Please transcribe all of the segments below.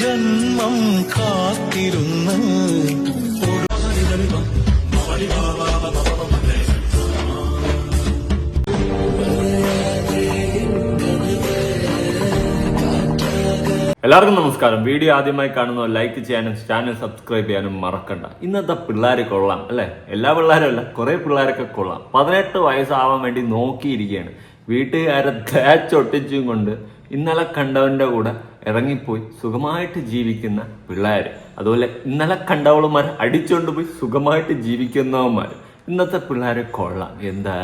ജന്മം കാത്തിരുന്ന് എല്ലാവർക്കും നമസ്കാരം. വീഡിയോ ആദ്യമായി കാണുന്നവർ ലൈക്ക് ചെയ്യാനും ചാനൽ സബ്സ്ക്രൈബ് ചെയ്യാനും മറക്കണ്ട. ഇന്നത്തെ പിള്ളേർ കൊള്ളാം അല്ലേ? എല്ലാ പിള്ളേരും അല്ല കുറെ പിള്ളേരൊക്കെ കൊള്ളാം. പതിനെട്ട് വയസ്സാവാൻ വേണ്ടി നോക്കിയിരിക്കുകയാണ്. വീട്ടുകാരെ തേച്ചൊട്ടിച്ചും കൊണ്ട് ഇന്നലെ കണ്ടവന്റെ കൂടെ ഇറങ്ങിപ്പോയി സുഖമായിട്ട് ജീവിക്കുന്ന പിള്ളേർ അതുപോലെ ഇന്നലെ കണ്ടവളുമാർ അടിച്ചുകൊണ്ട് പോയി സുഖമായിട്ട് ജീവിക്കുന്നവന്മാർ ഇന്നത്തെ പിള്ളേരെ കൊള്ളാം. എന്താ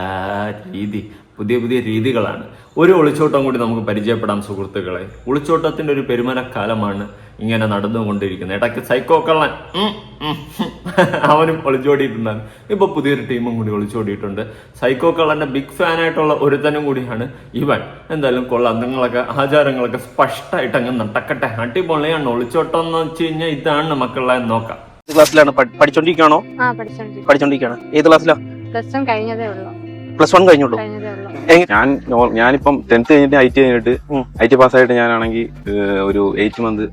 രീതി? പുതിയ പുതിയ രീതികളാണ്. ഒരു ഒളിച്ചോട്ടം കൂടി നമുക്ക് പരിചയപ്പെടാം സുഹൃത്തുക്കളെ. ഒളിച്ചോട്ടത്തിന്റെ ഒരു പെരുമരക്കാലമാണ് ഇങ്ങനെ നടന്നുകൊണ്ടിരിക്കുന്നത്. ഇടയ്ക്ക് സൈക്കോ കള്ളൻ. അവനും ഒളിച്ചോടിയിട്ടുണ്ടാകും ഇപ്പോൾ പുതിയൊരു ടീമും കൂടി ഒളിച്ചോടിയിട്ടുണ്ട്. സൈക്കോ കള്ളന്റെ ബിഗ് ഫാൻ ആയിട്ടുള്ള ഒരുത്തനും കൂടിയാണ് ഇവൻ. എന്തായാലും കൊള്ളാം. നിങ്ങളൊക്കെ ആചാരങ്ങളൊക്കെ സ്പഷ്ടമായിട്ട് അങ്ങ് നടക്കട്ടെ. അടിപൊളിയാണ് ഒളിച്ചോട്ടം എന്ന് വെച്ച് കഴിഞ്ഞാൽ ഇതാണ് മക്കളെ നോക്കാം. ക്ലാസ്സിലാണ് പഠിച്ചോണ്ടിരിക്കണോ പഠിച്ചോണ്ടിരിക്കുകയാണോ ആ പഠിച്ചോണ്ടിരിക്കും ഏത് ക്ലാസ്സിലോ പ്ലസ് വൺ കഴിഞ്ഞതേ ഉള്ളൂ. പ്ലസ് വൺ കഴിഞ്ഞുള്ളൂ. ഞാൻ ഞാനിപ്പം ടെൻത്ത് കഴിഞ്ഞിട്ട് ഐ ടി കഴിഞ്ഞിട്ട്. ഐ ടി പാസ്സായിട്ട് ഞാനാണെങ്കിൽ ഒരു എയ്റ്റ് മന്ത്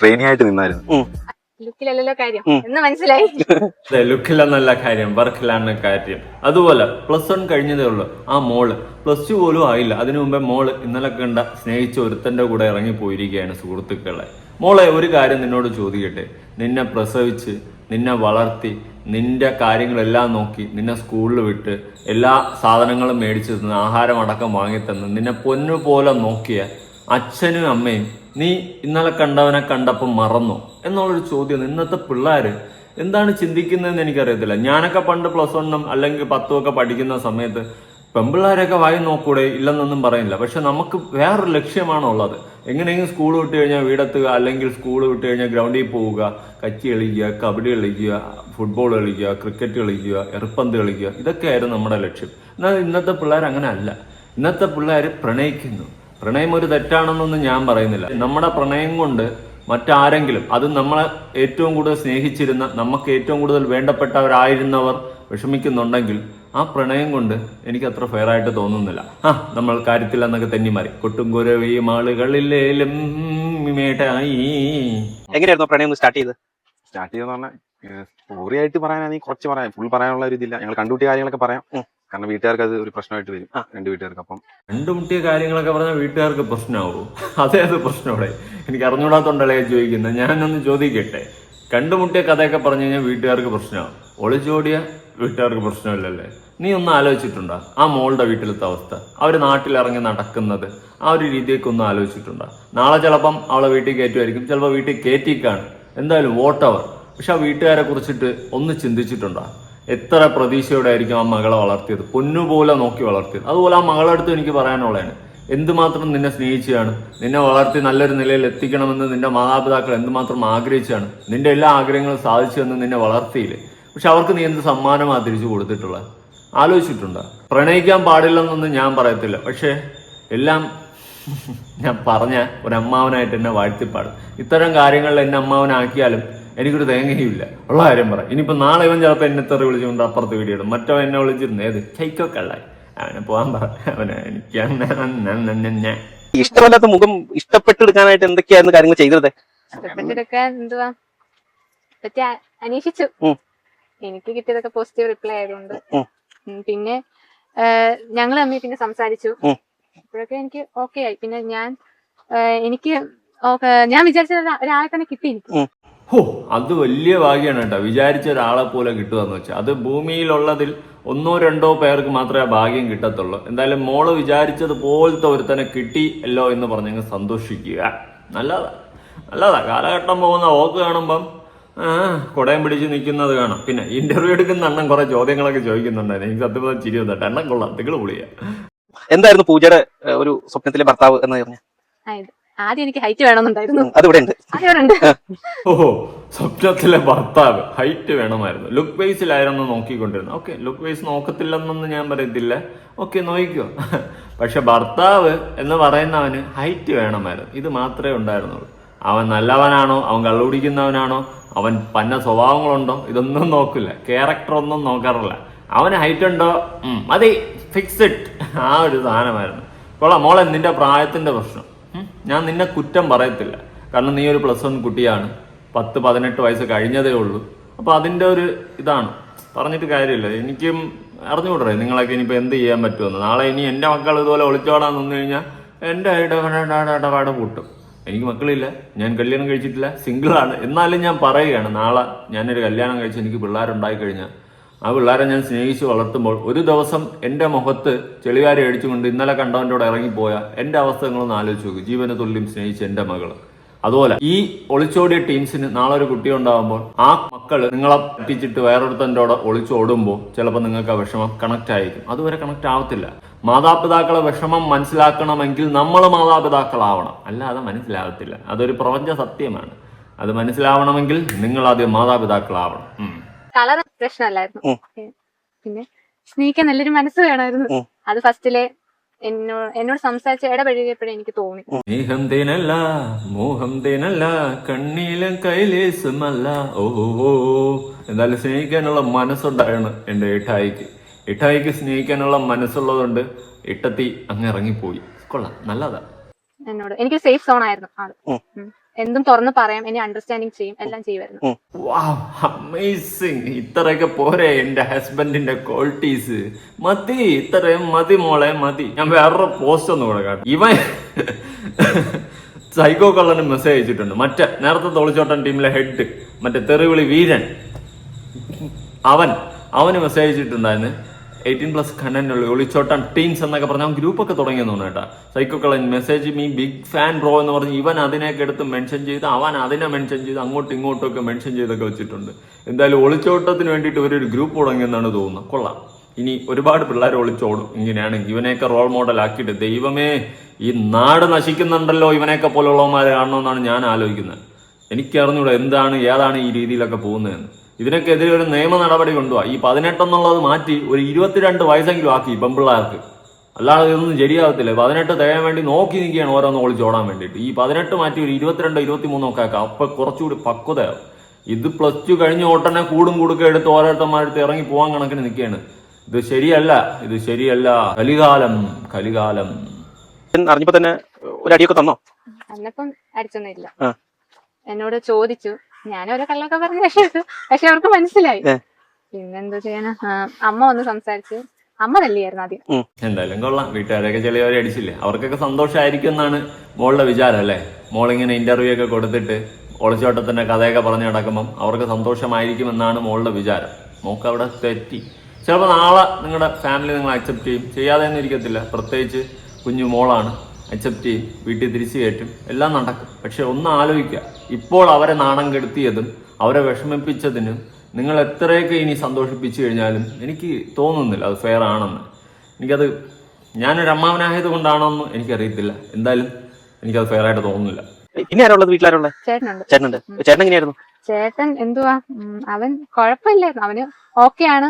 ട്രെയിനിങ് ആയിട്ട് നിന്നായിരുന്നു. ലുക്കിലല്ലല്ലോ കാര്യം. എന്ന് മനസ്സിലായി. ലുക്കിലെന്നല്ല കാര്യം വർക്കിലാണ് കാര്യം. അതുപോലെ പ്ലസ് വൺ കഴിഞ്ഞതേ ഉള്ളൂ ആ മോൾ പ്ലസ് ടു പോലും ആയില്ല. അതിനു മുമ്പേ മോൾ ഇന്നലെ കണ്ട സ്നേഹിച്ച ഒരുത്തന്റെ കൂടെ ഇറങ്ങി പോയിരിക്കുകയാണ് സുഹൃത്തുക്കളെ. മോളെ ഒരു കാര്യം നിന്നോട് ചോദിക്കട്ടെ? നിന്നെ പ്രസവിച്ച് നിന്നെ വളർത്തി നിന്റെ കാര്യങ്ങളെല്ലാം നോക്കി നിന്നെ സ്കൂളിൽ വിട്ട് എല്ലാ സാധനങ്ങളും മേടിച്ചു തന്ന് ആഹാരം അടക്കം വാങ്ങി തന്ന് നിന്നെ പൊന്നു പോലെ നോക്കിയ അച്ഛനും അമ്മയും നീ ഇന്നലെ കണ്ടവനെ കണ്ടപ്പം മറന്നു എന്നുള്ളൊരു ചോദ്യം ഇന്നത്തെ പിള്ളേർ എന്താണ് ചിന്തിക്കുന്നതെന്ന് എനിക്കറിയത്തില്ല. ഞാനൊക്കെ പണ്ട് പ്ലസ് വണ്ണും അല്ലെങ്കിൽ പത്തും ഒക്കെ പഠിക്കുന്ന സമയത്ത് പെമ്പിള്ളേരൊക്കെ വായി നോക്കൂടെ ഇല്ലെന്നൊന്നും പറയുന്നില്ല. പക്ഷെ നമുക്ക് വേറൊരു ലക്ഷ്യമാണ് ഉള്ളത് എങ്ങനെയെങ്കിലും സ്കൂൾ വിട്ട് കഴിഞ്ഞാൽ വീടെത്തുക അല്ലെങ്കിൽ സ്കൂൾ വിട്ട് കഴിഞ്ഞാൽ ഗ്രൗണ്ടിൽ പോവുക കച്ചി കളിക്കുക കബഡി കളിക്കുക ഫുട്ബോൾ കളിക്കുക ക്രിക്കറ്റ് കളിക്കുക എറുപ്പന്ത് കളിക്കുക. ഇതൊക്കെയായിരുന്നു നമ്മുടെ ലക്ഷ്യം. എന്നാൽ ഇന്നത്തെ പിള്ളേർ അങ്ങനെ അല്ല ഇന്നത്തെ പിള്ളേർ പ്രണയിക്കുന്നു. പ്രണയം ഒരു തെറ്റാണെന്നൊന്നും ഞാൻ പറയുന്നില്ല. നമ്മുടെ പ്രണയം കൊണ്ട് മറ്റാരെങ്കിലും അത് നമ്മളെ ഏറ്റവും കൂടുതൽ സ്നേഹിച്ചിരുന്ന നമുക്ക് ഏറ്റവും കൂടുതൽ വേണ്ടപ്പെട്ടവരായിരുന്നവർ വിഷമിക്കുന്നുണ്ടെങ്കിൽ ആ പ്രണയം കൊണ്ട് എനിക്ക് അത്ര ഫെയർ ആയിട്ട് തോന്നുന്നില്ല. ആ നമ്മൾ കാര്യത്തിൽ എന്നൊക്കെ തന്നെ മാറി കൊട്ടും കുരവിയും ആളുകളിലേലും എങ്ങനെയായിരുന്നു പ്രണയം സ്റ്റാർട്ട് ചെയ്ത്? സ്റ്റാർട്ട് ചെയ്തെന്ന് പറഞ്ഞാൽ സ്റ്റോറി ആയിട്ട് പറയാനാണെങ്കിൽ കുറച്ച് പറയാം. ഫുൾ പറയാനുള്ള ഒരു ഇതില്ല. ഞങ്ങൾ കണ്ടുപിട്ടിയ കാര്യങ്ങളൊക്കെ പറയാം. കാരണം വീട്ടുകാർക്ക് അത് ഒരു പ്രശ്നമായിട്ട് വരും. ആ. രണ്ട് വീട്ടുകാർക്ക്. അപ്പം കണ്ടുമുട്ടിയ കാര്യങ്ങളൊക്കെ പറഞ്ഞാൽ വീട്ടുകാർക്ക് പ്രശ്നമാവും അതേ അത് അവിടെ എനിക്ക് അറിഞ്ഞൂടാത്തോണ്ടല്ലേ ഞാൻ ചോദിക്കുന്നത് ഞാനൊന്ന് ചോദിക്കട്ടെ. കണ്ടുമുട്ടിയ കഥയൊക്കെ പറഞ്ഞു കഴിഞ്ഞാൽ വീട്ടുകാർക്ക് പ്രശ്നമാവും. ഒളിച്ചോടിയ വീട്ടുകാർക്ക് പ്രശ്നമില്ലല്ലേ? നീ ഒന്ന് ആലോചിച്ചിട്ടുണ്ടോ? ആ മോളുടെ വീട്ടിലത്തെ അവസ്ഥ. അവർ നാട്ടിലിറങ്ങി നടക്കുന്നത് ആ ഒരു രീതിയൊക്കെ ഒന്ന് ആലോചിച്ചിട്ടുണ്ടോ? നാളെ ചിലപ്പം അവളെ വീട്ടിൽ കയറ്റുമായിരിക്കും ചിലപ്പോൾ വീട്ടിൽ കയറ്റിക്കാണ്. എന്തായാലും വോട്ടവർ പക്ഷെ ആ വീട്ടുകാരെ കുറിച്ചിട്ട് ഒന്ന് ചിന്തിച്ചിട്ടുണ്ടോ? എത്ര പ്രതീക്ഷയോടെ ആയിരിക്കും ആ മകളെ വളർത്തിയത്? പൊന്നുപോലെ നോക്കി വളർത്തിയത്. അതുപോലെ ആ മകളെ അടുത്ത് എനിക്ക് പറയാനുള്ളതാണ്. എന്തുമാത്രം നിന്നെ സ്നേഹിച്ചാണ് നിന്നെ വളർത്തി നല്ലൊരു നിലയിൽ എത്തിക്കണമെന്ന് നിന്റെ മാതാപിതാക്കൾ എന്തുമാത്രം ആഗ്രഹിച്ചാണ് നിന്റെ എല്ലാ ആഗ്രഹങ്ങളും സാധിച്ചു എന്ന് നിന്നെ വളർത്തിയില്ലേ? പക്ഷെ അവർക്ക് നീ എന്ത് സമ്മാനമാണ് തിരിച്ചു കൊടുത്തിട്ടുള്ളത്? ആലോചിച്ചിട്ടുണ്ടോ. പ്രണയിക്കാൻ പാടില്ലെന്നൊന്നും ഞാൻ പറയത്തില്ല. പക്ഷേ എല്ലാം ഞാൻ പറഞ്ഞ ഒരു അമ്മാവനായിട്ട് എന്നെ വാഴ്ത്തിപ്പാടും. ഇത്തരം കാര്യങ്ങളിൽ എന്നെ അമ്മാവനാക്കിയാലും എനിക്കൊരു തേങ്ങയുമില്ല. ഉള്ള കാര്യം പറ. ഇനിയിപ്പോൾ നാളെ ഇവൻ ചിലപ്പോൾ എന്നെ തെറി വിളിച്ചുകൊണ്ട് അപ്പുറത്ത് വീടിയിടും മറ്റോ എന്നെ വിളിച്ചിരുന്നു ഏത്? ചൈക്കോ കള്ളായി അവനെ പോകാൻ പറ. അവനെ എനിക്ക് ഇഷ്ടമല്ലാത്ത മുഖം ഇഷ്ടപ്പെട്ടെടുക്കാനായിട്ട് എന്തൊക്കെയായിരുന്നു കാര്യങ്ങൾ ചെയ്തത് ഇഷ്ടപ്പെട്ടെടുക്കാൻ എന്തുവാ? പറ്റി അ- അന്വേഷിച്ചു. എനിക്ക് കിട്ടിയതൊക്കെ പോസിറ്റീവ് റിപ്ലൈ ആയതുകൊണ്ട്. പിന്നെ ഞങ്ങൾ തമ്മിൽ പിന്നെ സംസാരിച്ചു. അപ്പോഴൊക്കെ എനിക്ക് ഓക്കെ ആയി. പിന്നെ ഞാൻ എനിക്ക് ഞാൻ വിചാരിച്ച ഒരാളെ തന്നെ കിട്ടി എനിക്ക് ഹോ അത് വലിയ ഭാഗ്യമാണ് കേട്ടോ. വിചാരിച്ച ഒരാളെ പോലെ കിട്ടുകയെന്ന് വെച്ചാൽ അത് ഭൂമിയിലുള്ളതിൽ ഒന്നോ രണ്ടോ പേർക്ക് മാത്രമേ ആ ഭാഗ്യം കിട്ടത്തുള്ളൂ. എന്തായാലും മോൾ വിചാരിച്ചത് പോലത്തെ ഒരുത്തനെ കിട്ടിയല്ലോ എന്ന് പറഞ്ഞങ്ങ് സന്തോഷിക്കുക. നല്ലതാ. നല്ലതാ. കാലഘട്ടം പോകുന്ന ഓക്ക് കാണുമ്പം കുടയം പിടിച്ച് നിൽക്കുന്നത് കാണാം. പിന്നെ ഇന്റർവ്യൂ എടുക്കുന്ന അണ്ണൻ കുറെ ചോദ്യങ്ങളൊക്കെ ചോദിക്കുന്നുണ്ടായിരുന്നു എനിക്ക് സത്യം പറഞ്ഞാൽ ചിരി വന്നിട്ട്. എണ്ണം കൊള്ളാം. തികൾ പൊളിയാ. എന്തായിരുന്നു പൂജയുടെ ഒരു സ്വപ്നത്തിലെ ഭർത്താവ് എന്ന് പറഞ്ഞു? ആയത് ആദ്യം എനിക്ക് ഹൈറ്റ് വേണമെന്നുണ്ടായിരുന്നു. അത് ഇവിടെ ഉണ്ട് അതിവിടെ ഉണ്ട് ഓഹോ സ്വപ്നത്തിലെ ഭർത്താവ്. ഹൈറ്റ് വേണമായിരുന്നു. ലുക്ക് വൈസിലായിരുന്നു നോക്കിക്കൊണ്ടിരുന്നത്. ഓക്കെ ലുക്ക് വൈസ് നോക്കത്തില്ലെന്നൊന്നും ഞാൻ പറയത്തില്ല. ഓക്കെ നോക്കിക്കോ. പക്ഷെ ഭർത്താവ് എന്ന് പറയുന്നവന് ഹൈറ്റ് വേണമായിരുന്നു. ഇത് മാത്രമേ ഉണ്ടായിരുന്നുള്ളൂ. അവൻ നല്ലവനാണോ? അവൻ കള്ളുപിടിക്കുന്നവനാണോ? അവൻ പന്ന സ്വഭാവങ്ങളുണ്ടോ? ഇതൊന്നും നോക്കില്ല. ക്യാരക്ടർ ഒന്നും നോക്കാറില്ല. അവന് ഹൈറ്റ് ഉണ്ടോ? മതി. ഫിക്സഡ് ആ ഒരു സാധനമായിരുന്നു. കൊള്ളാം. മോളെ നിന്റെ പ്രായത്തിന്റെ പ്രശ്നം. ഞാൻ നിന്നെ കുറ്റം പറയത്തില്ല. കാരണം നീ ഒരു പ്ലസ് വൺ കുട്ടിയാണ്. പത്ത് പതിനെട്ട് വയസ്സ് കഴിഞ്ഞതേ ഉള്ളൂ. അപ്പോൾ അതിന്റെ ഒരു ഇതാണ്. പറഞ്ഞിട്ട് കാര്യമില്ല. എനിക്കും അറിഞ്ഞുകൂടേ നിങ്ങളൊക്കെ ഇനിയിപ്പോൾ എന്ത് ചെയ്യാൻ പറ്റുമെന്ന്. നാളെ ഇനി എന്റെ മക്കൾ ഇതുപോലെ ഒളിച്ചോടാൻ നിന്ന് കഴിഞ്ഞാൽ എന്റെ ഇടപാട് പൂട്ടും. എനിക്ക് മക്കളില്ല. ഞാൻ കല്യാണം കഴിച്ചിട്ടില്ല. സിംഗിളാണ്. എന്നാലും ഞാൻ പറയുകയാണ് നാളെ ഞാനൊരു കല്യാണം കഴിച്ച് എനിക്ക് പിള്ളേരുണ്ടായി കഴിഞ്ഞാൽ ആ പിള്ളേരെ ഞാൻ സ്നേഹിച്ച് വളർത്തുമ്പോൾ ഒരു ദിവസം എന്റെ മുഖത്ത് ചെളികാരി അടിച്ചുകൊണ്ട് ഇന്നലെ കണ്ടവന്റെ ഇറങ്ങിപ്പോയ എന്റെ അവസ്ഥ നിങ്ങളൊന്ന് ആലോചിച്ച് നോക്കും. ജീവന തുല്യം സ്നേഹിച്ച എന്റെ മകൾ. അതുപോലെ ഈ ഒളിച്ചോടിയ ടീംസിന് നാളെ ഒരു കുട്ടി ഉണ്ടാകുമ്പോൾ ആ മക്കൾ നിങ്ങളെ പറ്റിച്ചിട്ട് വേറൊരുത്തന്റെ ഒളിച്ചോടുമ്പോൾ ചിലപ്പോൾ നിങ്ങൾക്ക് ആ വിഷമം കണക്ട് ആയിരിക്കും. അതുവരെ കണക്ട് ആവത്തില്ല. മാതാപിതാക്കളെ വിഷമം മനസ്സിലാക്കണമെങ്കിൽ നമ്മൾ മാതാപിതാക്കളാവണം. അല്ലാതെ മനസ്സിലാകത്തില്ല. അതൊരു പ്രപഞ്ച സത്യമാണ്. അത് മനസ്സിലാവണമെങ്കിൽ നിങ്ങൾ ആദ്യം മാതാപിതാക്കളാവണം. കളർ പ്രശ്നമല്ലായിരുന്നു. പിന്നെ സ്നേഹിക്കാൻ നല്ലൊരു മനസ്സ് വേണമായിരുന്നു. അത് ഫസ്റ്റിലെ എന്നോട് എന്നോട് സംസാരിച്ച് ഇടപഴകിയപ്പോഴേ എനിക്ക് തോന്നി. സ്നേഹം തേനല്ല മോഹം തേനല്ല കണ്ണീലും കൈലേസുമല്ല ഓ എന്തായാലും സ്നേഹിക്കാനുള്ള മനസ്സുണ്ടായിരുന്നു എന്റെ ഇട്ടായിക്ക് ഇട്ടായിക്ക് സ്നേഹിക്കാനുള്ള മനസ്സുള്ളതുകൊണ്ട് ഇട്ടത്തി അങ്ങ് ഇറങ്ങിപ്പോയി. കൊള്ളാം നല്ലതാ. എന്നോട്. എനിക്ക് സേഫ് സോൺ ആയിരുന്നു ആൾ. എന്തും തുറന്ന് പറയാം എന്നെ അണ്ടർസ്റ്റാൻഡിങ് ചെയ്യും എല്ലാം ചെയ്യുമായിരുന്നു. വാവ് അമേസിങ് ഇത്രയൊക്കെ പോരെ എന്റെ ഹസ്ബൻഡിന്റെ ക്വാളിറ്റീസ് മതി ഇത്രയും മതി മോളെ മതി. ഞാൻ വേറൊരു പോസ്റ്റ് ഒന്നും കൂടെ കാട്ടും ഇവൻ സൈക്കോ കള്ളന് മെസ്സേജ് അയച്ചിട്ടുണ്ട്. മറ്റേ നേരത്തെ തൊളിച്ചോട്ടം ടീമിലെ ഹെഡ് മറ്റേ തെറിവിളി വീരൻ. അവൻ അവന് മെസ്സേജ് അയച്ചിട്ടുണ്ടായിരുന്നു. എയ്റ്റീൻ പ്ലസ് കണ്ടന്റ് ഒളിച്ചോട്ടൻ ടീംസ് എന്നൊക്കെ പറഞ്ഞ ഗ്രൂപ്പൊക്കെ തുടങ്ങിയെന്ന് തോന്നുന്നു കേട്ടോ. Psycho കളൻ message me big fan bro എന്ന് പറഞ്ഞ് ഇവൻ അതിനെയൊക്കെ എടുത്ത് മെൻഷൻ ചെയ്ത് അവൻ അതിനെ മെൻഷൻ ചെയ്ത് അങ്ങോട്ടും ഇങ്ങോട്ടും ഒക്കെ മെൻഷൻ ചെയ്തൊക്കെ വെച്ചിട്ടുണ്ട്. എന്തായാലും ഒളിച്ചോട്ടത്തിന് വേണ്ടിയിട്ട് ഇവരൊരു ഗ്രൂപ്പ് തുടങ്ങിയെന്നാണ് തോന്നുന്നത്. കൊള്ളാം. ഇനി ഒരുപാട് പിള്ളേർ ഒളിച്ചോടും. ഇങ്ങനെയാണ് ഇവനെയൊക്കെ റോൾ മോഡൽ ആക്കിയിട്ട് ദൈവമേ ഈ നാട് നശിക്കുന്നുണ്ടല്ലോ ഇവനെയൊക്കെ പോലുള്ളവന്മാരെ കാണണമെന്നാണ് ഞാൻ ആലോചിക്കുന്നത്. എനിക്കറിഞ്ഞൂടെ എന്താണ് ഏതാണ് ഈ രീതിയിലൊക്കെ പോകുന്നതെന്ന്. ഇതിനൊക്കെതിരെ ഒരു നിയമ നടപടി കൊണ്ടുപോവാ ഈ പതിനെട്ടെന്നുള്ളത് മാറ്റി ഒരു ഇരുപത്തിരണ്ട് വയസ്സെങ്കിലും ആക്കി പെമ്പിള്ളേർക്ക് അല്ലാതെ ഇതൊന്നും ശരിയാവത്തില്ല പതിനെട്ട് തികയാൻ വേണ്ടി നോക്കി നിൽക്കുകയാണ് ഓരോന്ന് ഒളിച്ചോടാൻ വേണ്ടിയിട്ട്. ഈ പതിനെട്ട് മാറ്റി ഒരു ഇരുപത്തിരണ്ട് ഇരുപത്തിമൂന്നോ ഒക്കെ ആക്കാം. അപ്പൊ കുറച്ചുകൂടി പക്വതയാവും. ഇത് പ്ലസ് ടു കഴിഞ്ഞ ഉടനെ കൂടും കൂടുക്കെ എടുത്ത് ഓരോരുത്തന്മാരെടുത്ത് ഇറങ്ങി പോകാൻ കണക്കിന് നിൽക്കുകയാണ്. ഇത് ശരിയല്ല. ഇത് ശരിയല്ല. കലികാലം കലികാലം. അറിഞ്ഞപ്പോ തന്നെ ഒരു അടിയൊക്കെ തന്നോ? അന്നപ്പം അടിച്ചൊന്നുമില്ല. എന്നോട് ചോദിച്ചു. ഞാൻ ഓരോ കള്ളൊക്കെ പറഞ്ഞു പക്ഷെ പക്ഷെ അവർക്ക് മനസ്സിലായി. പിന്നെന്താ ചെയ്യാനാ? അമ്മ വന്ന് സംസാരിച്ച്. അമ്മ തല്ലിയായിരുന്നു ആദ്യം. എന്തായാലും കൊള്ളാം. വീട്ടുകാരൊക്കെ ചെളിയവരെ അടിച്ചില്ലേ? അവർക്കൊക്കെ സന്തോഷമായിരിക്കും എന്നാണ് മോളുടെ വിചാരം അല്ലേ? മോളിങ്ങനെ ഇന്റർവ്യൂ ഒക്കെ കൊടുത്തിട്ട് ഒളിച്ചോട്ടത്തിന്റെ കഥയൊക്കെ പറഞ്ഞു നടക്കുമ്പം അവർക്ക് സന്തോഷമായിരിക്കും എന്നാണ് മോളുടെ വിചാരം. മോക്ക് അവിടെ തെറ്റി. ചിലപ്പോൾ നാളെ നിങ്ങളുടെ ഫാമിലി നിങ്ങൾ അക്സെപ്റ്റ് ചെയ്യും. ചെയ്യാതെ ഒന്നും ഇരിക്കത്തില്ല. പ്രത്യേകിച്ച് കുഞ്ഞു മോളാണ്. അക്സെപ്റ്റ് ചെയ്യും വീട്ടിൽ തിരിച്ചു കയറ്റും എല്ലാം നടക്കും. പക്ഷെ ഒന്ന് ആലോചിക്കുക ഇപ്പോൾ അവരെ നാണം കെടുത്തിയതും അവരെ വിഷമിപ്പിച്ചതിനും നിങ്ങൾ എത്രയൊക്കെ ഇനി സന്തോഷിപ്പിച്ചു കഴിഞ്ഞാലും എനിക്ക് തോന്നുന്നില്ല അത് ഫെയർ ആണെന്ന്. എനിക്കത് ഞാനൊരു അമ്മാവനായത് കൊണ്ടാണോന്ന് എനിക്കറിയത്തില്ല. എന്തായാലും എനിക്കത് ഫെയർ ആയിട്ട് തോന്നുന്നില്ല. ഇനി ആരുള്ളത്? വീട്ടിലാരുള്ളത്? ചേട്ടനുണ്ട്. ചേട്ടനുണ്ട്. ചേട്ടൻ എങ്ങനെയായിരുന്നു? ചേട്ടൻ എന്തുവാ? അവൻ കുഴപ്പമില്ലായിരുന്നു. അവന് ഓക്കെ ആണ്.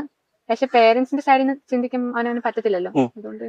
പക്ഷെ പേരൻസിന്റെ സൈഡിൽ നിന്ന് ചിന്തിക്കുമ്പോൾ അവനവന് പറ്റത്തില്ലല്ലോ. അതുകൊണ്ട്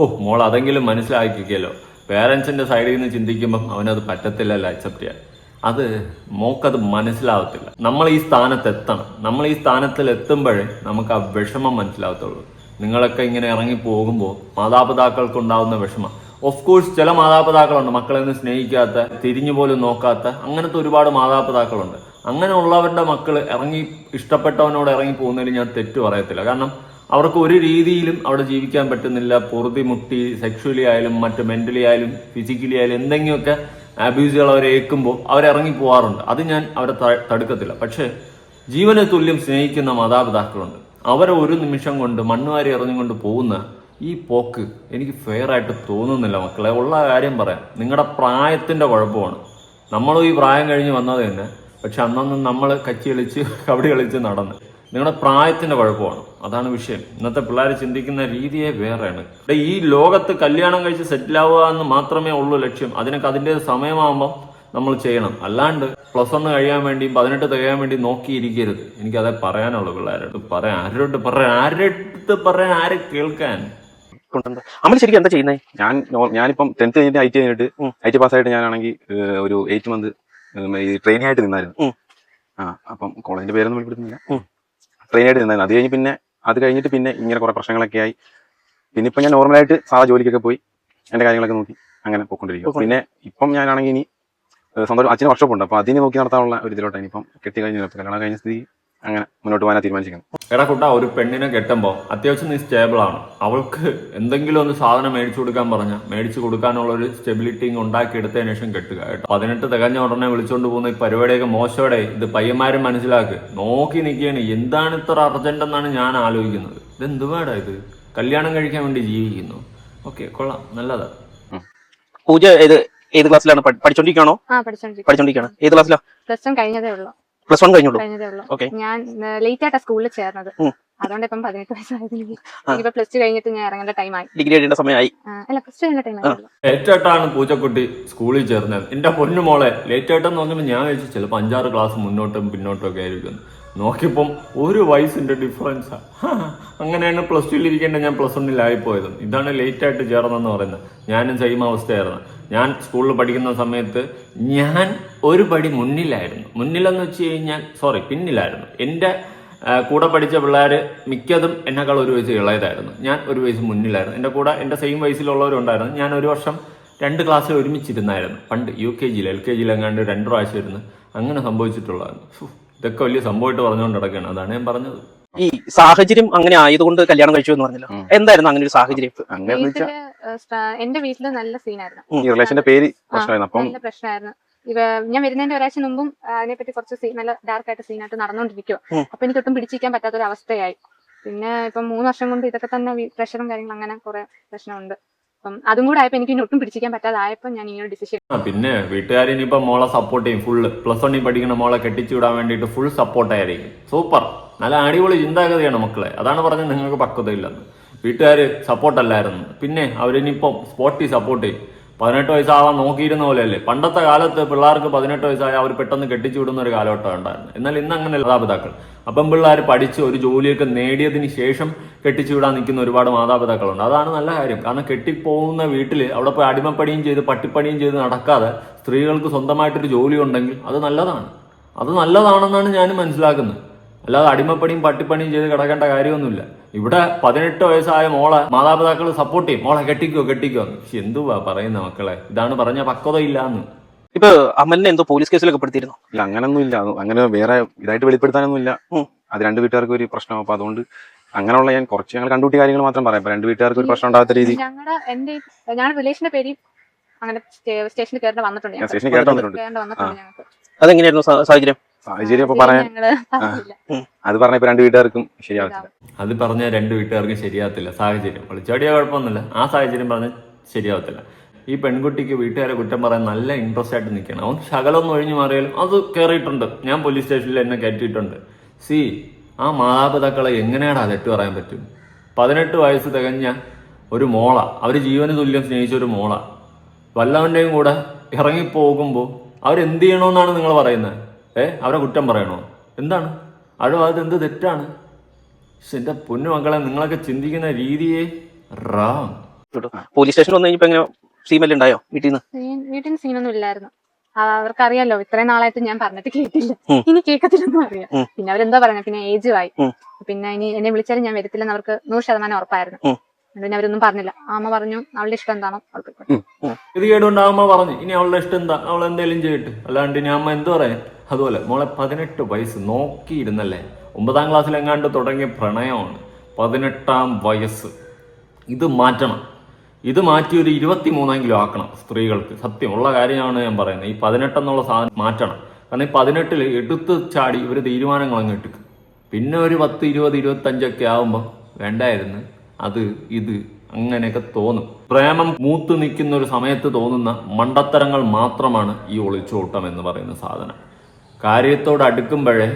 ഓ മോൾ അതെങ്കിലും മനസ്സിലാക്കിക്കല്ലോ. പേരൻസിന്റെ സൈഡിൽ നിന്ന് ചിന്തിക്കുമ്പം അവനത് പറ്റത്തില്ലല്ലോ അക്സെപ്റ്റ് ചെയ്യാൻ. അത് മോക്കത് മനസ്സിലാവത്തില്ല. നമ്മൾ ഈ സ്ഥാനത്ത് എത്തണം. നമ്മൾ ഈ സ്ഥാനത്തിൽ എത്തുമ്പോഴേ നമുക്ക് ആ വിഷമം മനസ്സിലാവത്തുള്ളൂ. നിങ്ങളൊക്കെ ഇങ്ങനെ ഇറങ്ങി പോകുമ്പോൾ മാതാപിതാക്കൾക്ക് ഉണ്ടാവുന്ന വിഷമം. ഓഫ് കോഴ്സ് ചില മാതാപിതാക്കളുണ്ട്. മക്കളെ ഒന്നും സ്നേഹിക്കാത്ത തിരിഞ്ഞു പോലും നോക്കാത്ത അങ്ങനത്തെ ഒരുപാട് മാതാപിതാക്കളുണ്ട്. അങ്ങനെ ഉള്ളവരുടെ മക്കൾ ഇറങ്ങി ഇഷ്ടപ്പെട്ടവനോട് ഇറങ്ങി പോകുന്നതിൽ ഞാൻ തെറ്റ് പറയത്തില്ല. കാരണം അവർക്ക് ഒരു രീതിയിലും അവിടെ ജീവിക്കാൻ പറ്റുന്നില്ല. പൊറുതി മുട്ടി സെക്ഷുവലി ആയാലും മറ്റ് മെന്റലി ആയാലും ഫിസിക്കലി ആയാലും എന്തെങ്കിലുമൊക്കെ അബ്യൂസുകൾ അവരെ ഏൽക്കുമ്പോൾ അവരിറങ്ങി പോകാറുണ്ട് അത് ഞാൻ അവരെ തടുക്കത്തില്ല. പക്ഷേ ജീവന തുല്യം സ്നേഹിക്കുന്ന മാതാപിതാക്കളുണ്ട്. അവരെ ഒരു നിമിഷം കൊണ്ട് മണ്ണുവാരി എറിഞ്ഞുകൊണ്ട് പോകുന്ന ഈ പോക്ക് എനിക്ക് ഫെയർ ആയിട്ട് തോന്നുന്നില്ല മക്കളെ. ഉള്ള കാര്യം പറയാം. നിങ്ങളുടെ പ്രായത്തിന്റെ കുഴപ്പമാണ്. നമ്മളും ഈ പ്രായം കഴിഞ്ഞ് വന്നത് തന്നെ. പക്ഷെ അന്നൊന്നും നമ്മൾ കച്ചി കളിച്ച് കബഡി കളിച്ച് നടന്ന്. നിങ്ങളുടെ പ്രായത്തിന്റെ കുഴപ്പമാണ് അതാണ് വിഷയം. ഇന്നത്തെ പിള്ളേർ ചിന്തിക്കുന്ന രീതിയെ വേറെയാണ്. ഇവിടെ ഈ ലോകത്ത് കല്യാണം കഴിച്ച് സെറ്റിൽ ആവുക എന്ന് മാത്രമേ ഉള്ളൂ ലക്ഷ്യം. അതിനൊക്കെ അതിന്റെ സമയമാകുമ്പോൾ നമ്മൾ ചെയ്യണം. അല്ലാണ്ട് പ്ലസ് വൺ കഴിയാൻ വേണ്ടി പതിനെട്ട് തികയാൻ വേണ്ടി നോക്കിയിരിക്കരുത്. എനിക്കതേ പറയാനുള്ളൂ പിള്ളേരോട്. പറയാൻ ആരോട് പറയാൻ ആരോട്ട് പറയാൻ ആരെ കേൾക്കാൻ? അമ്മ ശരിക്കും എന്താ ചെയ്യുന്നത് ഞാൻ ഞാനിപ്പം ടെൻത്ത് കഴിഞ്ഞിട്ട് ഐ ടി കഴിഞ്ഞിട്ട്. ഐ ടി പാസ്സായിട്ട് ഞാനാണെങ്കിൽ ഒരു എയ്റ്റ് മന്ത് ഈ ട്രെയിനിങ് ആയിട്ട് നിന്നായിരുന്നു. ആ അപ്പം കോളേജിന്റെ പേരൊന്നും വെളിപ്പെടുത്തുന്നില്ല ഉം. നിന്നത് നിന്നായിരുന്നു. അത് കഴിഞ്ഞ് പിന്നെ അത് കഴിഞ്ഞിട്ട് പിന്നെ ഇങ്ങനെ കുറെ പ്രശ്നങ്ങളൊക്കെ ആയി. പിന്നെ ഇപ്പം ഞാൻ നോർമലായിട്ട് സാധാ ജോലിക്കൊക്കെ പോയി എന്റെ കാര്യങ്ങളൊക്കെ നോക്കി അങ്ങനെ പോയിക്കൊണ്ടിരിക്കും പോയിക്കൊണ്ട്- പിന്നെ ഇപ്പം ഞാനാണെങ്കിൽ ഇനി സ്വന്തം അച്ഛന് ഉണ്ട്. അപ്പൊ അതിനെ നോക്കി നടത്താനുള്ള ഒരു ഇതിലോട്ടാണ് ഇനിയിപ്പം കെട്ടി കഴിഞ്ഞ കല്യാണം കഴിഞ്ഞ സ്ഥിതി അങ്ങനെ മുന്നോട്ട് പോകാൻ തീരുമാനിച്ചിരിക്കുന്നത്. എടാ കുട്ടാ ഒരു പെണ്ണിനെ കെട്ടുമ്പോൾ അത്യാവശ്യം നീ സ്റ്റേബിൾ ആണ്. അവൾക്ക് എന്തെങ്കിലും ഒന്ന് സാധനം മേടിച്ചു കൊടുക്കാൻ പറഞ്ഞ മേടിച്ചു കൊടുക്കാനുള്ള ഒരു സ്റ്റെബിലിറ്റി ഉണ്ടാക്കി എടുത്തതിന് ശേഷം കെട്ടുക കേട്ടോ. പതിനെട്ട് തികഞ്ഞ ഉടനെ വിളിച്ചുകൊണ്ട് പോകുന്ന ഈ പരിപാടിയൊക്കെ മോശോടെ ഇത് പയ്യന്മാരും മനസ്സിലാക്ക്. നോക്കി നിൽക്കുകയാണ് എന്താണ് ഇത്ര അർജന്റ് എന്നാണ് ഞാൻ ആലോചിക്കുന്നത്. ഇത് എന്തുവാടാ ഇത്? കല്യാണം കഴിക്കാൻ വേണ്ടി ജീവിക്കുന്നു. ഓക്കെ കൊള്ളാം നല്ലതാ. പൂജ ഏത് ഏത് ക്ലാസ്സിലാണ് പഠിച്ചോണ്ടിരിക്കണോ പഠിച്ചോണ്ടിരിക്കണോ ഏത് ക്ലാസ്സിലാണ് പ്ലസ് വൺ കഴിഞ്ഞതേ ഉള്ളൂ. പ്ലസ് വൺ കഴിഞ്ഞുള്ളൂ. ഞാൻ ലേറ്റ് ആയിട്ടാ സ്കൂളിൽ ചേർന്നത്. അതുകൊണ്ട് ഇപ്പം പതിനെട്ട് വയസ്സായതിന്. ഇനിയിപ്പോ പ്ലസ് ടു കഴിഞ്ഞിട്ട് ഞാൻ ഇറങ്ങേണ്ട ടൈമായി ഡിഗ്രി കഴിയേണ്ട സമയമായി. അല്ല പ്ലസ് ടു കഴിഞ്ഞ ടൈമായി ലേറ്റായിട്ടാണ് പൂച്ചക്കുട്ടി സ്കൂളിൽ ചേർന്നത്. എന്റെ പൊന്നു മോളെ ലേറ്റ് ആയിട്ടെന്ന് പറഞ്ഞപ്പോ ഞാൻ വെച്ച് ചിലപ്പോൾ അഞ്ചാറ് ക്ലാസ് മുന്നോട്ടും പിന്നോട്ടും ഒക്കെ ആയിരിക്കും. നോക്കിയപ്പം ഒരു വയസ്സിന്റെ ഡിഫറൻസാ അങ്ങനെയാണ് പ്ലസ് ടുവിൽ ഇരിക്കേണ്ട ഞാൻ പ്ലസ് വണ്ണിലായി പോയത് ഇതാണ് ലേറ്റ് ആയിട്ട് ചേർന്നെന്ന് പറയുന്നത്. ഞാനും സെയിം അവസ്ഥയായിരുന്നു. ഞാൻ സ്കൂളിൽ പഠിക്കുന്ന സമയത്ത് ഞാൻ ഒരു പടി മുന്നിലായിരുന്നു. മുന്നിലെന്ന് വെച്ച് കഴിഞ്ഞാൽ സോറി പിന്നിലായിരുന്നു. എന്റെ കൂടെ പഠിച്ച പിള്ളേർ മിക്കതും എന്നെക്കാൾ ഒരു വയസ്സ് ഇളയതായിരുന്നു. ഞാൻ ഒരു വയസ്സ് മുന്നിലായിരുന്നു. എന്റെ കൂടെ എന്റെ സെയിം വയസ്സിലുള്ളവരുണ്ടായിരുന്നു. ഞാൻ ഒരു വർഷം രണ്ട് ക്ലാസ്സിൽ ഒരുമിച്ചിരുന്നായിരുന്നു. പണ്ട് യു കെ ജിയിൽ എൽ കെ ജിയിൽ എങ്ങാണ്ട് രണ്ട് പ്രാവശ്യം ഇരുന്ന് അങ്ങനെ സംഭവിച്ചിട്ടുള്ളതാണ്. ഇതൊക്കെ വലിയ സംഭവമായിട്ട് പറഞ്ഞുകൊണ്ട് നടക്കുകയാണ്. അതാണ് ഞാൻ പറഞ്ഞത്. ഈ സാഹചര്യം അങ്ങനെ ആയതുകൊണ്ട് കല്യാണം കഴിച്ചു എന്ന് പറഞ്ഞല്ലോ. എന്തായിരുന്നു അങ്ങനെ ഒരു സാഹചര്യം? എന്റെ വീട്ടിൽ നല്ല സീനായിരുന്നു. ഈ റിലേഷന്റെ പേര് പ്രശ്നമായിരുന്നു അപ്പം? നല്ല പ്രശ്നമായിരുന്നു. ഇവ ഞാൻ വരുന്നതിന്റെ ഒരാഴ്ച മുമ്പും അതിനെ അതിനെപ്പറ്റി കുറച്ച് സീ- നല്ല ഡാർക്ക് ആയിട്ട് സീനായിട്ട് നടന്നുകൊണ്ടിരിക്കുക ഉം. അപ്പൊ എനിക്ക് ഒട്ടും പിടിച്ചിരിക്കാൻ പറ്റാത്ത ഒരു അവസ്ഥയായി പിന്നെ ഇപ്പം മൂന്ന് വർഷം കൊണ്ട് ഇതൊക്കെ തന്നെ പ്രഷറും കാര്യങ്ങളും അങ്ങനെ കുറെ പ്രശ്നമുണ്ട്. അപ്പം അതും കൂടെ ആയപ്പോ എനിക്ക് ഒട്ടും പിടിച്ചിരിക്കാൻ പറ്റാതായപ്പോ ഞാൻ ഇങ്ങനെ ഡിസിഷൻ ആ പിന്നെ വീട്ടുകാർ മോളെ സപ്പോർട്ട് ചെയ്യും. ഫുള്ള് പ്ലസ് വണ്ണി പഠിക്കുന്ന മോളെ കെട്ടിച്ചു വിടാൻ വേണ്ടിയിട്ട് ഫുൾ സപ്പോർട്ടായിരിക്കും സൂപ്പർ നല്ല അടിപൊളി ചിന്താഗതിയാണ് മക്കളെ. അതാണ് പറഞ്ഞത് നിങ്ങൾക്ക് പക്വതയില്ലെന്ന്. വീട്ടുകാർ സപ്പോർട്ടല്ലായിരുന്നു. പിന്നെ അവരിനിപ്പം സ്പോർട്ടി സപ്പോർട്ട് ചെയ്യും പതിനെട്ട് വയസ്സാവാൻ നോക്കിയിരുന്ന പോലെയല്ലേ? പണ്ടത്തെ കാലത്ത് പിള്ളേർക്ക് പതിനെട്ട് വയസ്സായ അവർ പെട്ടെന്ന് കെട്ടിച്ചു വിടുന്ന ഒരു കാലഘട്ടം ഉണ്ടായിരുന്നു. എന്നാൽ ഇന്ന് അങ്ങനെ മാതാപിതാക്കൾ. അപ്പം പിള്ളേർ പഠിച്ച് ഒരു ജോലിയൊക്കെ നേടിയതിന് ശേഷം കെട്ടിച്ചു വിടാൻ നിൽക്കുന്ന ഒരുപാട് മാതാപിതാക്കളുണ്ട്. അതാണ് നല്ല കാര്യം. കാരണം കെട്ടിപ്പോകുന്ന വീട്ടിൽ അവിടെ പോയി അടിമപ്പണിയും ചെയ്ത് പട്ടിപ്പണിയും ചെയ്ത് നടക്കാതെ സ്ത്രീകൾക്ക് സ്വന്തമായിട്ടൊരു ജോലി ഉണ്ടെങ്കിൽ അത് നല്ലതാണ്. അത് നല്ലതാണെന്നാണ് ഞാൻ മനസ്സിലാക്കുന്നത്. അല്ലാതെ അടിമപ്പണിയും പട്ടിപ്പണിയും ചെയ്ത് കിടക്കേണ്ട കാര്യമൊന്നുമില്ല. ഇവിടെ പതിനെട്ട് വയസ്സായ മോളെ മാതാപിതാക്കൾ സപ്പോർട്ട് ചെയ്യും. മോളെ കെട്ടിക്കോ കെട്ടിക്കോ. എന്തുവാ പറയുന്ന മക്കളെ? ഇതാണ് പറഞ്ഞ പക്വതയില്ലാന്ന്. ഇപ്പൊ അമലിനെ എന്തോ പോലീസ് കേസിലൊക്കെ പെടുത്തിയിരുന്നു. ഇല്ല അങ്ങനൊന്നും ഇല്ല. അങ്ങനെ വേറെ ഇതായിട്ട് വെളിപ്പെടുത്താനൊന്നും ഇല്ല. അത് രണ്ട് വീട്ടുകാർക്ക് ഒരു പ്രശ്നം. അപ്പൊ അതുകൊണ്ട് അങ്ങനെയുള്ള ഞാൻ കുറച്ച് ഞങ്ങൾ കണ്ടുകൂട്ടിയ കാര്യങ്ങൾ മാത്രം പറയാം. രണ്ട് വീട്ടുകാർക്ക് ഒരു പ്രശ്നം ഉണ്ടാകാത്ത രീതി. ഞങ്ങളുടെ എന്റെ ഞങ്ങളുടെ റിലേഷന്റെ പേര് അങ്ങനെ സ്റ്റേഷനിൽ കയറേണ്ട വന്നിട്ടുണ്ട് ഞാൻ സ്റ്റേഷനിൽ വന്നിട്ടുണ്ട്. കയറേണ്ട വന്നിട്ടുണ്ട് ഞങ്ങൾക്ക് അതെങ്ങനെയായിരുന്നു സാഹചര്യം? സാഹചര്യം ഇപ്പൊ പറയാൻ അത് പറഞ്ഞ ഇപ്പൊ രണ്ട് വീട്ടുകാർക്കും ശരിയാവത്തില്ല. അത് പറഞ്ഞ രണ്ട് വീട്ടുകാർക്കും ശരിയാവത്തില്ല സാഹചര്യം. ഒളിച്ചോടിയ കുഴപ്പമൊന്നുമില്ല. ആ സാഹചര്യം പറഞ്ഞ ശരിയാവത്തില്ല. ഈ പെൺകുട്ടിക്ക് വീട്ടുകാരെ കുറ്റം പറയാൻ നല്ല ഇൻട്രസ്റ്റ് ആയിട്ട് നിൽക്കണം. അവൻ ശകലൊന്നും ഒഴിഞ്ഞു മാറിയാലും അത് കയറിയിട്ടുണ്ട് ഞാൻ പോലീസ് സ്റ്റേഷനിൽ എന്നെ കയറ്റിയിട്ടുണ്ട്. സി ആ മാതാപിതാക്കളെ എങ്ങനെയാണ് അതെട്ട് പറയാൻ പറ്റും? പതിനെട്ട് വയസ്സ് തികഞ്ഞ ഒരു മോള. അവർ ജീവന് തുല്യം സ്നേഹിച്ച ഒരു മോള. വല്ലവന്റെയും കൂടെ ഇറങ്ങിപ്പോകുമ്പോൾ അവരെന്ത് ചെയ്യണമെന്നാണ് നിങ്ങൾ പറയുന്നത്? ഏ? അവരെ കുറ്റം പറയണോ? എന്താണ്? അവരുടെ ഭാഗത്ത് എന്ത് തെറ്റാണ്? എന്റെ പൊന്നു മക്കളെ നിങ്ങളൊക്കെ ചിന്തിക്കുന്ന രീതിയെ റാം. പോലീസ് സ്റ്റേഷനിൽ വന്നു കഴിഞ്ഞപ്പോ എങ്ങനെ സീമെല്ലാം ഉണ്ടായോ വീട്ടിൽ നിന്ന്? വീട്ടിൽ നിന്ന് സീനൊന്നും ഇല്ലായിരുന്നു. അവർക്കറിയാലോ ഇത്രയും നാളായിട്ട് ഞാൻ പറഞ്ഞിട്ട് കേട്ടില്ല. ഇനി കേൾക്കത്തില്ലെന്നും അറിയാം. പിന്നെ അവരെന്താ പറഞ്ഞ പിന്നെ ഏജ് ആയി. പിന്നെ ഇനി എന്നെ വിളിച്ചാലും ഞാൻ വരത്തില്ലെന്ന് അവർക്ക് നൂറ് ശതമാനം ഉറപ്പായിരുന്നു. പിന്നെ അവരൊന്നും പറഞ്ഞില്ല. അമ്മ പറഞ്ഞു അവളുടെ ഇഷ്ടം എന്താണോ? അവൾക്ക്. ഇത് കേടുകൊണ്ട് അമ്മ പറഞ്ഞു ഇനി അവളുടെ ഇഷ്ടം എന്താ? അവൾ എന്തെങ്കിലും ചെയ്യട്ടെ. അല്ലാണ്ട് ഇനി അമ്മ എന്ത് പറയാൻ? അതുപോലെ മോളെ പതിനെട്ട് വയസ്സ് നോക്കിയിരുന്നല്ലേ? ഒമ്പതാം ക്ലാസ്സിൽ എങ്ങാണ്ട് തുടങ്ങിയ പ്രണയമാണ് പതിനെട്ടാം വയസ്സ്. ഇത് മാറ്റണം. ഇത് മാറ്റി ഒരു ഇരുപത്തി മൂന്നെങ്കിലും ആക്കണം സ്ത്രീകൾക്ക്. സത്യം ഉള്ള കാര്യമാണ് ഞാൻ പറയുന്നത്. ഈ പതിനെട്ടെന്നുള്ള സാധനം മാറ്റണം. കാരണം ഈ പതിനെട്ടിൽ എടുത്ത് ചാടി ഇവർ തീരുമാനങ്ങൾ അങ്ങ് എടുക്കും. പിന്നെ ഒരു പത്ത് ഇരുപത് ഇരുപത്തഞ്ചൊക്കെ ആവുമ്പോൾ വേണ്ടായിരുന്നു. അത് ഇത് അങ്ങനെയൊക്കെ തോന്നും. പ്രേമം മൂത്ത് നിൽക്കുന്ന ഒരു സമയത്ത് തോന്നുന്ന മണ്ടത്തരങ്ങൾ മാത്രമാണ് ഈ ഒളിച്ചോട്ടം എന്ന് പറയുന്ന സാധനം. കാര്യത്തോട് അടുക്കുമ്പോഴേ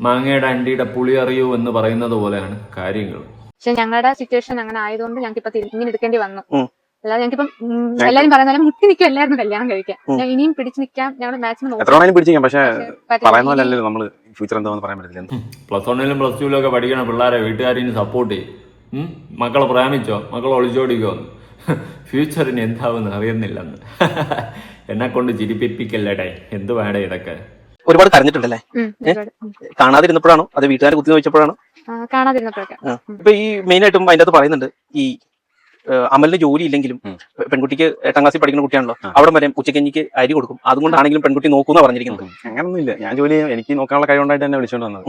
മാങ്ങയുടെ അണ്ടിയുടെ പുളി അറിയൂ എന്ന് പറയുന്നത് പോലെയാണ് കാര്യങ്ങൾ. പക്ഷെ ഞങ്ങളുടെ സിറ്റുവേഷൻ അങ്ങനെ ആയതുകൊണ്ട് ഞങ്ങൾക്ക് ഇപ്പൊ ഇങ്ങനെ എടുക്കേണ്ടി വന്നു. അല്ലാതെ ഞങ്ങൾക്കിപ്പം ഇപ്പം എല്ലാരും പറയുന്ന പോലെ മുട്ടി നിൽക്കുമല്ലായിരുന്നു കല്യാണം കഴിക്കാൻ. ഞാൻ ഇനിയും പിടിച്ചു നിൽക്കാം ഞങ്ങൾ മാക്സിമം പിടിച്ചു പക്ഷേ. പറയുന്ന പോലെ ഫ്യൂച്ചർ എന്താണെന്ന് പറയാൻ പറ്റില്ല പ്ലസ് വണ്ണിലും പ്ലസ് ടുവിലും ഒക്കെ പഠിക്കണ പിള്ളേരെ വീട്ടുകാരിന് സപ്പോർട്ട് ചെയ്യും. മക്കളെ പ്രേമിച്ചോ? മക്കളെ ഒളിച്ചോടിക്കോ ഫ്യൂച്ചറിന് എന്താവെന്ന് അറിയുന്നില്ലെന്ന്. എന്നെ കൊണ്ട് ചിരിപ്പിപ്പിക്കല്ലേടേ? എന്ത് വേടേ ഇതൊക്കെ? ഒരുപാട് കരഞ്ഞിട്ടുണ്ടല്ലേ. കാണാതിരുന്നപ്പോഴാണോ? അത് വീട്ടുകാരെ കുത്തി കാണാതിരുന്നപ്പോഴൊക്കെ. ഇപ്പൊ ഈ മെയിൻ ആയിട്ടും അതിന്റെ അത് പറയുന്നുണ്ട് ഈ അമലിന് ജോലി ഇല്ലെങ്കിലും പെൺകുട്ടിക്ക് എട്ടാം ക്ലാസ്സിൽ പഠിക്കുന്ന കുട്ടിയാണല്ലോ. അവിടെ വരെ ഉച്ചക്കഞ്ഞിക്ക് അരി കൊടുക്കും. അതുകൊണ്ടാണെങ്കിലും പെൺകുട്ടി നോക്കുന്ന പറഞ്ഞിരിക്കുന്നത്. അങ്ങനൊന്നും ഇല്ല ഞാൻ ജോലി ചെയ്യും. എനിക്ക് നോക്കാനുള്ള കഴിവുണ്ടായിട്ട് തന്നെ വിളിച്ചോണ്ട് വന്നത്.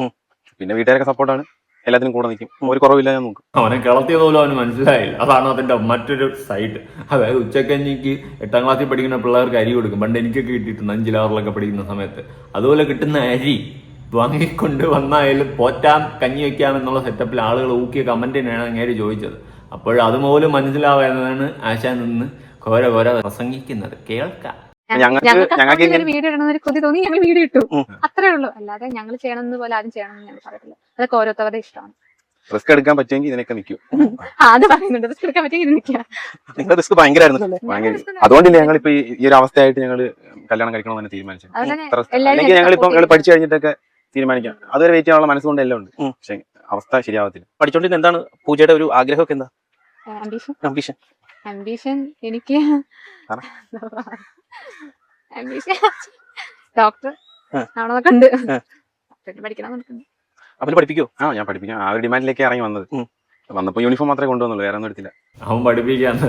പിന്നെ വീട്ടുകാരൊക്കെ സപ്പോർട്ടാണ് എല്ലാത്തിനും കൂടെ നിൽക്കും ഒരു കുറവില്ല ഞാൻ നോക്കും. അവനെ കിളത്തിയത് പോലും അവന് മനസ്സിലായില്ല. അതാണ് അതിന്റെ മറ്റൊരു സൈഡ് അതായത് ഉച്ചക്കഞ്ഞിക്ക് എട്ടാം ക്ലാസ്സിൽ പഠിക്കുന്ന പിള്ളേർക്ക് അരി കൊടുക്കും. പണ്ട് എനിക്കൊക്കെ കിട്ടിയിട്ടുണ്ട്. അഞ്ചിലാറിലൊക്കെ പഠിക്കുന്ന സമയത്ത്. അതുപോലെ കിട്ടുന്ന അരി വാങ്ങിക്കൊണ്ട് വന്നായാലും പോറ്റാം കഞ്ഞി വെക്കാം എന്നുള്ള സെറ്റപ്പിൽ ആളുകൾ ഊക്കിയ കമന്റിനാണ് അങ്ങേര് ചോദിച്ചത്. അപ്പോൾ മനസ്സിലാവുന്നതാണ് ആശാൻ നിന്ന് ഘോര ഘോര പ്രസംഗിക്കുന്നത്. കേൾക്കാം. ഞങ്ങൾക്ക് ഞങ്ങൾക്ക് വീഡിയോ ഇടണം ഒരു കൊതി തോന്നി ഞങ്ങൾ വീഡിയോ ഇട്ടു. അത്രേ ഉള്ളൂ. അല്ലാതെ ഞങ്ങൾ ചെയ്യണമെന്ന് പോലെ ആരും ചെയ്യണമെന്ന് ഞാൻ പറയത്തില്ല. അതൊക്കെ ഓരോരുത്തരുടെ ഇഷ്ടമാണ്. റിസ്ക് എടുക്കാൻ പറ്റുമെങ്കിൽ ഇതിനൊക്കെ നിൽക്കും. അത് പറയുന്നുണ്ട്. റിസ്ക് എടുക്കാൻ പറ്റുമെങ്കിൽ ഇത് നിൽക്കുക നിങ്ങളുടെ റിസ്ക് ഭയങ്കരമായിരുന്നു. അതുകൊണ്ടില്ല ഞങ്ങൾ ഇപ്പൊ ഈ ഒരു അവസ്ഥയായിട്ട് ഞങ്ങൾ കല്യാണം കഴിക്കണമെന്ന് തന്നെ തീരുമാനിച്ചു. അല്ലെങ്കിൽ ഞങ്ങൾ ഞങ്ങളിപ്പം support ഞങ്ങൾ പഠിച്ചു കഴിഞ്ഞിട്ടൊക്കെ തീരുമാനിക്കാം. അതുവരെ വെയിറ്റ് ചെയ്യാനുള്ള മനസ്സുകൊണ്ട് എല്ലാം ഉണ്ട്. പക്ഷേ അവസ്ഥ ശരിയാവത്തില്ല. പഠിച്ചോണ്ടിരുന്ന എന്താണ് പൂജയുടെ ഒരു ആഗ്രഹമൊക്കെ എന്താ? ആംബിഷൻ അംബിഷൻ ആംബിഷൻ എനിക്ക് ഡോക്ടർ പഠിക്കണം പഠിപ്പിക്കോ. ആ ഞാൻ പഠിപ്പിക്കാം. ആ ഒരു ഡിമാൻഡിലേക്ക് ഇറങ്ങി വന്നത്. ഉം. വന്നപ്പോ യൂണിഫോം മാത്രമേ കൊണ്ടുവന്നുള്ളൂ വേറെ ഒന്നും എടുത്തില്ല. അവൻ പഠിപ്പിക്കാന്ന്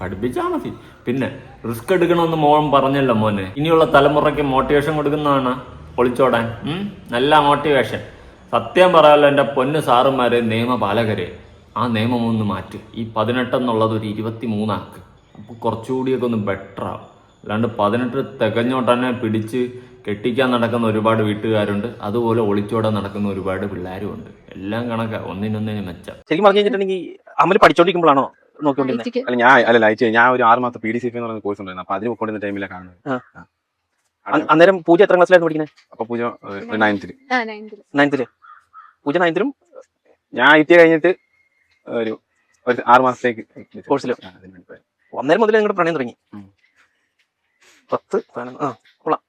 പഠിപ്പിച്ചാ മതി. പിന്നെ റിസ്ക് എടുക്കണമെന്ന് മോൻ പറഞ്ഞല്ലോ മോനെ. ഇനിയുള്ള തലമുറയ്ക്ക് മോട്ടിവേഷൻ കൊടുക്കുന്നതാണ് ഒളിച്ചോടാൻ ഉം? നല്ല മോട്ടിവേഷൻ സത്യം പറയാമല്ലോ എന്റെ പൊന്ന് സാറുമാര് നിയമപാലകരെ. ആ നിയമം ഒന്ന് മാറ്റി. ഈ പതിനെട്ടെന്നുള്ളത് ഒരു ഇരുപത്തി മൂന്നാക്ക് കുറച്ചുകൂടിയൊക്കെ ഒന്ന് ബെറ്റർ ആവും അല്ലാണ്ട് പതിനെട്ട് തികഞ്ഞോട്ടന്നെ പിടിച്ച് കെട്ടിക്കാൻ നടക്കുന്ന ഒരുപാട് വീട്ടുകാരുണ്ട്. അതുപോലെ ഒളിച്ചോടാൻ നടക്കുന്ന ഒരുപാട് പിള്ളേരും ഉണ്ട് എല്ലാം കണക്ക. ഒന്നിനൊന്നിന് മെച്ചം. ശരിക്കും പറഞ്ഞു കഴിഞ്ഞിട്ടുണ്ടെങ്കിൽ അമൽ പഠിച്ചോണ്ടിരിക്കുമ്പോഴാണോ നോക്കിക്കൊണ്ടിരുന്നത് അല്ല ഞാൻ അല്ല അയച്ചു ഞാൻ ഒരു ആറ് മാസം പി ഡി സി എന്ന് പറയുന്ന കോഴ്സ് ഉണ്ടായിരുന്നു. അപ്പൊ അതിന് കൊണ്ടുവന്ന ടൈമിലാണ് കാണുന്നത്. അന്നേരം പൂജ എത്ര ക്ലാസ്സിലായിരുന്നു പഠിക്കുന്നത്? അപ്പൊ പൂജ നയൻതിൽ നയൻത്തിൽ പൂജ നയൻത്തിലും ഞാൻ ഐ ടി കഴിഞ്ഞിട്ട് ഒരു ഒരു ആറ് മാസത്തേക്ക് കോഴ്സിൽ? അന്നേരം മുതൽ നിങ്ങളുടെ പ്രണയം തുടങ്ങി. പത്ത് പതിനൊന്ന് ആ കൊള്ളാം.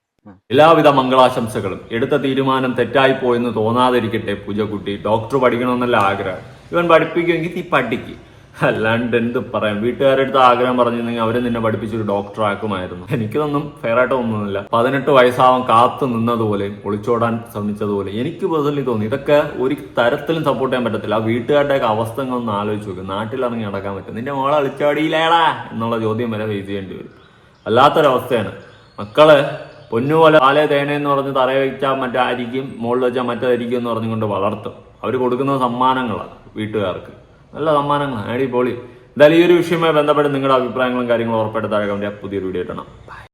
എല്ലാവിധ മംഗളാശംസകളും. എടുത്ത തീരുമാനം തെറ്റായി പോയെന്ന് തോന്നാതിരിക്കട്ടെ പൂജക്കുട്ടി. ഡോക്ടർ പഠിക്കണമെന്നല്ല ആഗ്രഹം. ഇവൻ പഠിപ്പിക്കുമെങ്കിൽ നീ പഠിക്ക്. അല്ലാണ്ട് എന്ത് പറയാം? വീട്ടുകാരെടുത്ത് ആഗ്രഹം പറഞ്ഞിരുന്നെങ്കിൽ അവരെ നിന്നെ പഠിപ്പിച്ചൊരു ഡോക്ടർ ആക്കുമായിരുന്നു. എനിക്കിതൊന്നും ഫെയർ ആയിട്ട് തോന്നുന്നില്ല. പതിനെട്ട് വയസ്സാവാൻ കാത്തു നിന്നതുപോലെ ഒളിച്ചോടാൻ ശ്രമിച്ചതുപോലെ എനിക്ക് പേഴ്സണലി തോന്നി. ഇതൊക്കെ ഒരു തരത്തിലും സപ്പോർട്ട് ചെയ്യാൻ പറ്റത്തില്ല. ആ വീട്ടുകാരുടെയൊക്കെ അവസ്ഥകളൊന്ന് ആലോചിച്ച് നാട്ടിൽ നാട്ടിലിറങ്ങി നടക്കാൻ പറ്റും. നിന്റെ മോളെ അളിച്ചോടിയില്ലേടാ എന്നുള്ള ചോദ്യം വരെ ഫേസ് ചെയ്യേണ്ടി വരും. വല്ലാത്തൊരവസ്ഥയാണ്. മക്കൾ പൊന്നുപോലെ പോലെ തേന എന്ന് പറഞ്ഞ് തറയെ വെച്ചാൽ മറ്റായിരിക്കും മുകളിൽ വെച്ചാൽ മറ്റായിരിക്കും എന്ന് പറഞ്ഞുകൊണ്ട് വളർത്തും. അവർ കൊടുക്കുന്ന സമ്മാനങ്ങളാണ് വീട്ടുകാർക്ക്. നല്ല സമ്മാനങ്ങളാണ് അടിപൊളി. എന്തായാലും ഈ ഒരു വിഷയവുമായി ബന്ധപ്പെട്ട് നിങ്ങളുടെ അഭിപ്രായങ്ങളും കാര്യങ്ങളും ഉറപ്പായിട്ട് താഴെ ചെയ്യുക. പുതിയൊരു വീഡിയോ ഇടണം